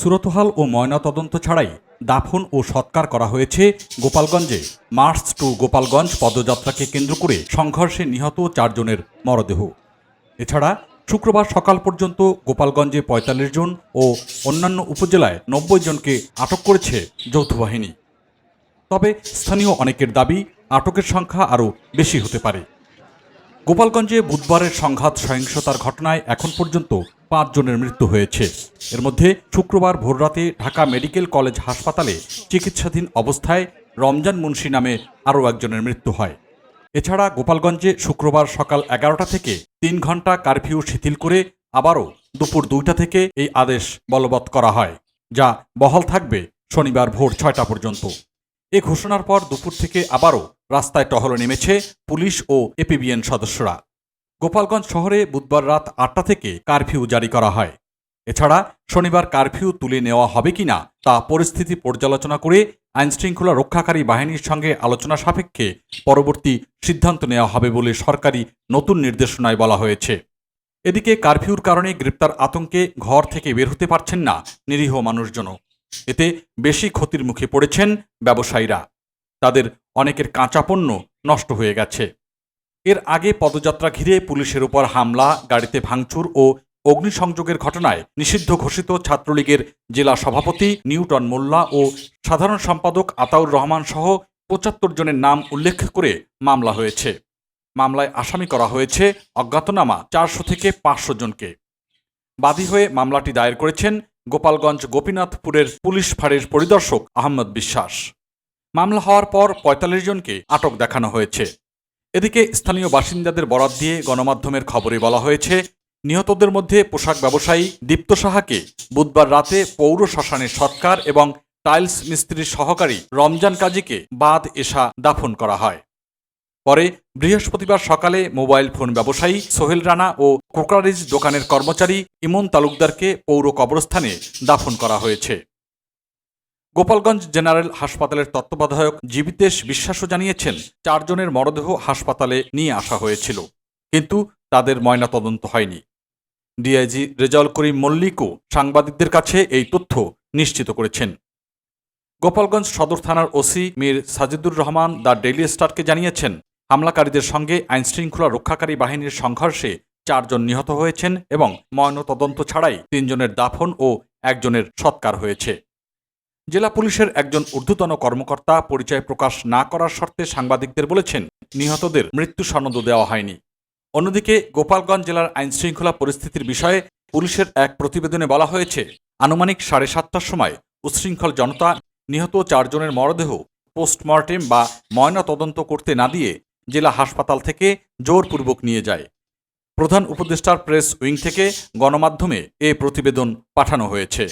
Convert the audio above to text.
সুরতহাল ও ময়নাতদন্ত ছাড়াই দাফন ও সৎকার করা হয়েছে গোপালগঞ্জে। মার্চ টু গোপালগঞ্জ পদযাত্রাকে কেন্দ্র করে সংঘর্ষে নিহত চারজনের মরদেহ। এছাড়া শুক্রবার সকাল পর্যন্ত গোপালগঞ্জে পঁয়তাল্লিশ জন ও অন্যান্য উপজেলায় নব্বই জনকে আটক করেছে যৌথ বাহিনী। তবে স্থানীয় অনেকের দাবি, আটকের সংখ্যা আরও বেশি হতে পারে। গোপালগঞ্জে বুধবারের সংঘাত সহিংসতার ঘটনায় এখন পর্যন্ত পাঁচ জনের মৃত্যু হয়েছে। এর মধ্যে শুক্রবার ভোররাতে ঢাকা মেডিকেল কলেজ হাসপাতালে চিকিৎসাধীন অবস্থায় রমজান মুন্সি নামে আরও একজনের মৃত্যু হয়। এছাড়া গোপালগঞ্জে শুক্রবার সকাল এগারোটা থেকে তিন ঘণ্টা কারফিউ শিথিল করে আবারও দুপুর দুইটা থেকে এই আদেশ বলবৎ করা হয়, যা বহাল থাকবে শনিবার ভোর ছয়টা পর্যন্ত। এ ঘোষণার পর দুপুর থেকে আবারও রাস্তায় টহল নেমেছে পুলিশ ও এপিবিএন সদস্যরা। গোপালগঞ্জ শহরে বুধবার রাত আটটা থেকে কারফিউ জারি করা হয়। এছাড়া শনিবার কারফিউ তুলে নেওয়া হবে কিনা তা পরিস্থিতি পর্যালোচনা করে আইনশৃঙ্খলা রক্ষাকারী বাহিনীর সঙ্গে আলোচনা সাপেক্ষে পরবর্তী সিদ্ধান্ত নেওয়া হবে বলে সরকারি নতুন নির্দেশনায় বলা হয়েছে। এদিকে কারফিউর কারণে গ্রেপ্তার আতঙ্কে ঘর থেকে বের হতে পারছেন না নিরীহ মানুষজন এতে বেশি ক্ষতির মুখে পড়েছেন ব্যবসায়ীরা। তাদের অনেকের কাঁচা পণ্য নষ্ট হয়ে গেছে। এর আগে পদযাত্রা ঘিরে পুলিশের উপর হামলা, গাড়িতে ভাঙচুর ও অগ্নিসংযোগের ঘটনায় নিষিদ্ধ ঘোষিত ছাত্রলীগের জেলা সভাপতি নিউটন মোল্লা ও সাধারণ সম্পাদক আতাউর রহমান সহ পঁচাত্তর জনের নাম উল্লেখ করে মামলা হয়েছে। মামলায় আসামি করা হয়েছে অজ্ঞাতনামা চারশো থেকে পাঁচশো জনকে। বাদী হয়ে মামলাটি দায়ের করেছেন গোপালগঞ্জ গোপীনাথপুরের পুলিশ ফাঁড়ির পরিদর্শক আহমদ বিশ্বাস। মামলা হওয়ার পর পঁয়তাল্লিশ জনকে আটক দেখানো হয়েছে। এদিকে স্থানীয় বাসিন্দাদের বরাত দিয়ে গণমাধ্যমের খবরে বলা হয়েছে, নিহতদের মধ্যে পোশাক ব্যবসায়ী দীপ্ত সাহাকে বুধবার রাতে পৌর শ্মশানের সৎকার এবং টাইলস মিস্ত্রির সহকারী রমজান কাজীকে বাদ এশা দাফন করা হয়। পরে বৃহস্পতিবার সকালে মোবাইল ফোন ব্যবসায়ী সোহেল রানা ও ক্রোকারিজ দোকানের কর্মচারী ইমন তালুকদারকে পৌর কবরস্থানে দাফন করা হয়েছে। গোপালগঞ্জ জেনারেল হাসপাতালের তত্ত্বাবধায়ক জীবিতেশ বিশ্বাসও জানিয়েছেন, চারজনের মরদেহ হাসপাতালে নিয়ে আসা হয়েছিল, কিন্তু তাদের ময়নাতদন্ত হয়নি। ডিআইজি রেজাউল করিম মল্লিকও সাংবাদিকদের কাছে এই তথ্য নিশ্চিত করেছেন। গোপালগঞ্জ সদর থানার OC Mir Sajidur Rahman the Daily স্টারকে জানিয়েছেন হামলাকারীদের সঙ্গে আইনশৃঙ্খলা রক্ষাকারী বাহিনীর সংঘর্ষে চারজন নিহত হয়েছেন এবং ময়নতদন্ত ছাড়াই তিনজনের দাফন ও একজনের সৎকার হয়েছে। জেলা পুলিশের একজন ঊর্ধ্বতন কর্মকর্তা পরিচয় প্রকাশ না করার শর্তে সাংবাদিকদের বলেছেন, নিহতদের মৃত্যু সনদ দেওয়া হয়নি। অন্যদিকে গোপালগঞ্জ জেলার আইনশৃঙ্খলা পরিস্থিতির বিষয়ে পুলিশের এক প্রতিবেদনে বলা হয়েছে, আনুমানিক সাড়ে সাতটার সময় উচ্ছৃঙ্খল জনতা নিহত চারজনের মরদেহ পোস্টমর্টেম বা ময়না তদন্ত করতে না দিয়ে জেলা হাসপাতাল থেকে জোরপূর্বক নিয়ে যায়। প্রধান উপদেষ্টার প্রেস উইং থেকে গণমাধ্যমে এ প্রতিবেদন পাঠানো হয়েছে।